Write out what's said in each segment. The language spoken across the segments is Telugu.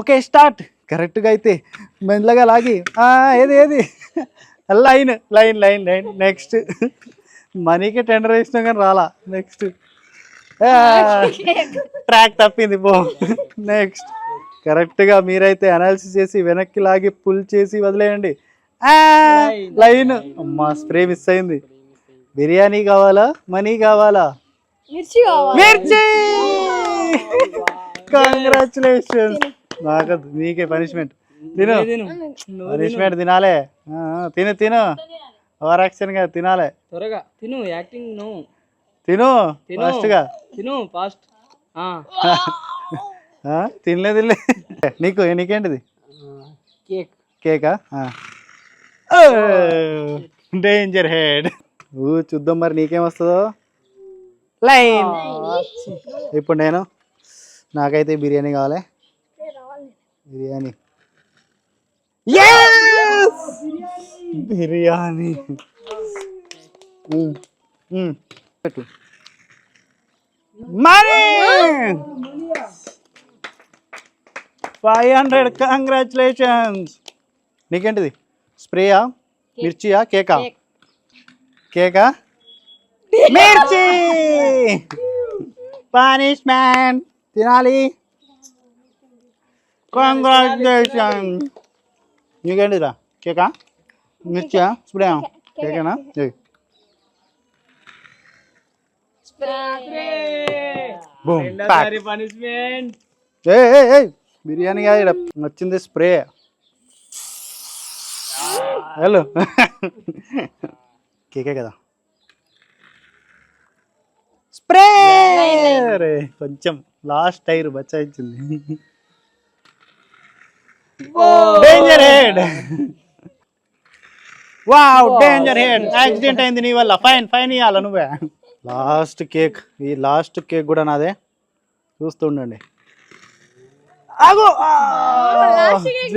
ఓకే స్టార్ట్ కరెక్ట్గా అయితే మెల్లగా లాగి. ఏది ఏది? Line line line line. Next మనీకి టెండర్ వేసినా కానీ రాలా. నెక్స్ట్ ట్రాక్ తప్పింది పో. నెక్స్ట్ కరెక్ట్గా మీరైతే అనాలిసిస్ చేసి వెనక్కి లాగి పుల్ చేసి వదిలేయండి. లైన్. అమ్మా స్ప్రే మిస్ అయింది. బిర్యానీ కావాలా? మనీ కావాలా? మిర్చి కావాలి? మిర్చి! కంగ్రాచులేషన్ నాకు నీకే పనిష్మెంట్ తిను. పనిష్మెంట్ తినాలే. తిను తిను. ఓవర్ యాక్షన్గా తినాలే. త్వరగా. తిను యాక్టింగ్ నో తిను. ఫాస్ట్గా. తిను ఫాస్ట్ ఆ, తినలే తినలే. నీకు నీకేంటిది? కేక్? కేకా డేంజర్ హెడ్ ఊ చూద్దాం మరి నీకేం వస్తుందో. లైన్. ఇప్పుడు నేను. నాకైతే బిర్యానీ కావాలి. బిర్యానీ! బిర్యానీ. పెట్టు. మనీ! ఫైవ్ హండ్రెడ్ కంగ్రాచులేషన్స్ నీకేంటిది? స్ప్రేయా? మిర్చియా? కేకా? కేకా? మిర్చి! పనిష్మెంట్ తినాలి. కంగ్రాచులేషన్ నీకేంటిదిరా కేకా మిర్చియా స్ప్రేయా కేకేనా బిర్యానీ కాదు ఈడ వచ్చింది స్ప్రే హలో కేకే కదా. స్ప్రే రే కొంచెం లాస్ట్ టైర్ బచ్చా ఇచ్చింది danger head wow danger head accident అయింది నీ వల్ల. ఫైన్ ఫైన్ ఇవ్వాల నువ్వే. లాస్ట్ కేక్ ఈ లాస్ట్ కేక్ కూడా నాదే. చూస్తూ ఉండండి. ఆగు.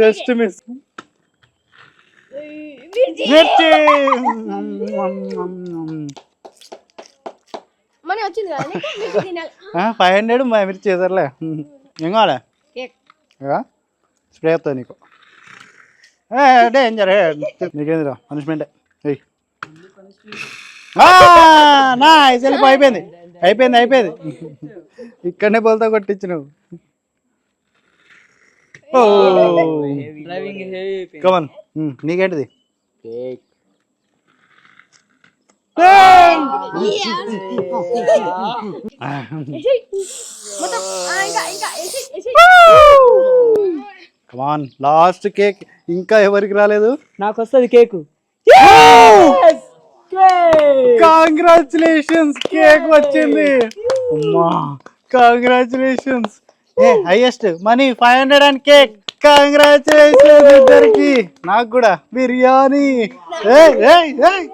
జస్ట్ మిస్ మిర్చి. మనీ వచ్చింది కదా నీకు? మిర్చి తినాలి. ఫైవ్ హండ్రెడ్ మా మిర్చి చేసారులే ఏం కావాలా? కేక్ స్ప్రే అవుతుంది నీకు డేంజర్ నీకేందిరా పనిష్మెంట్ ఎయ్ నా వెళ్ళిపో అయిపోయింది అయిపోయింది అయిపోయింది ఇక్కడనే బోల్తా కొట్టించు నువ్వు ఓ డ్రైవింగ్ హెవీ కమన్ నీకేంటిది ఇంకా ఇంకా. కమాన్ లాస్ట్ కేక్ ఇంకా ఎవరికి రాలేదు? నాకు వస్తుంది కేక్ కాంగ్రాచులేషన్స్ కేక్ వచ్చింది. అమ్మా congratulations a highest money five hundred and cake congratulations ఇద్దరికి. నాకు కూడా బిర్యానీ. ఏయ్.